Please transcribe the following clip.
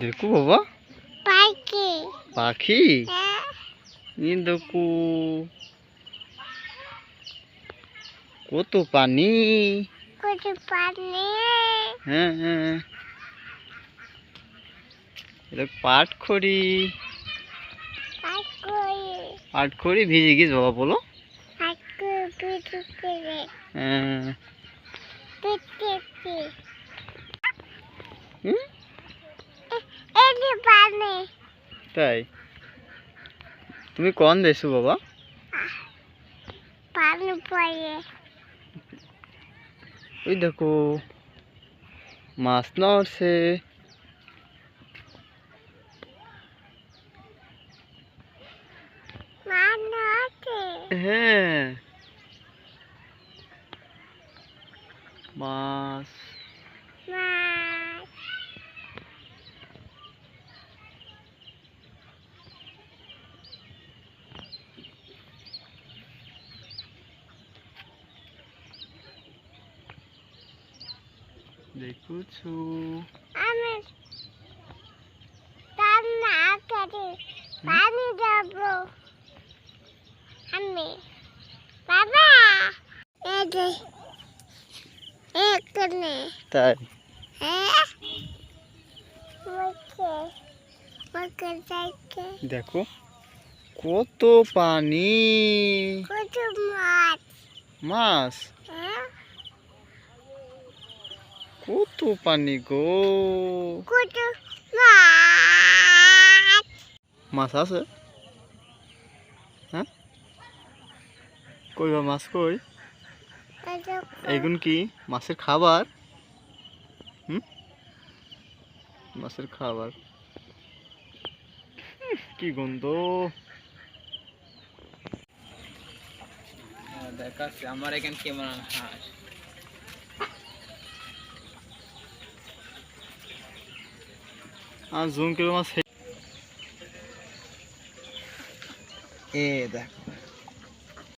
দেখো বাবা। পাখি। পাখি? ই দেখো। কত পানি। কত পানি। হ্যাঁ হ্যাঁ। এটা পাট খড়ি পাট খড়ি ভিজে গিয়েছ বাবা বলো। হ্যাঁ পিটেছি হুম? এই যে পানি তাই তুমি কোন দেশো বাবা? পানি পড়ে ওই দেখো মাছ নড়ছে মানো আছে হ্যাঁ। মাছ মাছ দেখুছো। আমি রান্না করে পানি দেবো। আমি বাবা এই যে এখানে তাই? হ্যাঁ? দেখো কত পানি। কত মাছ। মাছ হ্যাঁ কত পানি গো। কত মাছ মাছ আছে? হ্যাঁ? কই বা মাছ কই? কত এইগুন কি? মাছের খাবার? হুম? মাছের খাবার। কি গন্ধ। দেখাচ্ছি আমার এখানে কেমন হাঁস আর জুম করে মাছ এ দেখো।